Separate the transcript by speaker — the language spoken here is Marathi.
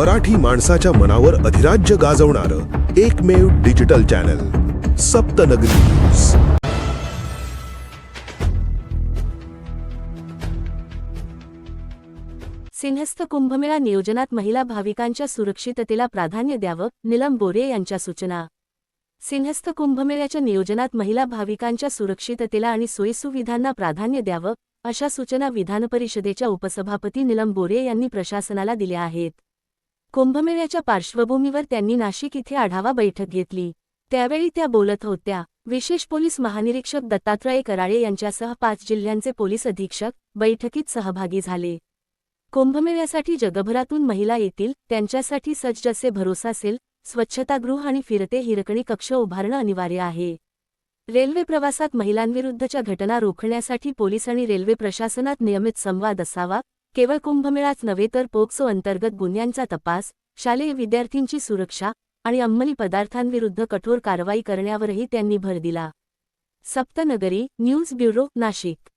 Speaker 1: मराठी माणसाच्या मनावर अधिराज्य गाजवणारं एकमेव digital channel Saptanagari news.
Speaker 2: Simhastha Kumbh Mela नियोजनात महिला भाविकांच्या सुरक्षिततेला प्राधान्य द्यावं निलम बोरे यांच्या सूचना. सिंहस्थ कुंभमेळ्याच्या नियोजनात महिला भाविकांच्या सुरक्षिततेला आणि सोयीसुविधांना प्राधान्य द्यावं अशा सूचना विधानपरिषदेच्या उपसभापती निलम बोरे यांनी प्रशासनाला दिल्या आहेत. कुंभमेळ्याच्या पार्श्वभूमीवर त्यांनी नाशिक इथे आढावा बैठक घेतली. त्यावेळी त्या बोलत होत्या विशेष पोलीस महानिरीक्षक दत्तात्रय कराळे यांच्यासह पाच जिल्ह्यांचे पोलीस अधीक्षक बैठकीत सहभागी झाले. कुंभमेळ्यासाठी जगभरातून महिला येतील त्यांच्यासाठी सज्ज असे भरोसा सेल स्वच्छतागृह आणि फिरते हिरकणी कक्ष उभारणं अनिवार्य आहे. रेल्वे प्रवासात महिलांविरुद्धच्या घटना रोखण्यासाठी पोलीस आणि रेल्वे प्रशासनात नियमित संवाद असावा केवळ कुंभमेळाच नव्हे तर पोक्सो अंतर्गत गुन्ह्यांचा तपास शालेय विद्यार्थींची सुरक्षा आणि अंमली पदार्थांविरुद्ध कठोर कारवाई करण्यावरही त्यांनी भर दिला. Saptanagari news bureau Nashik.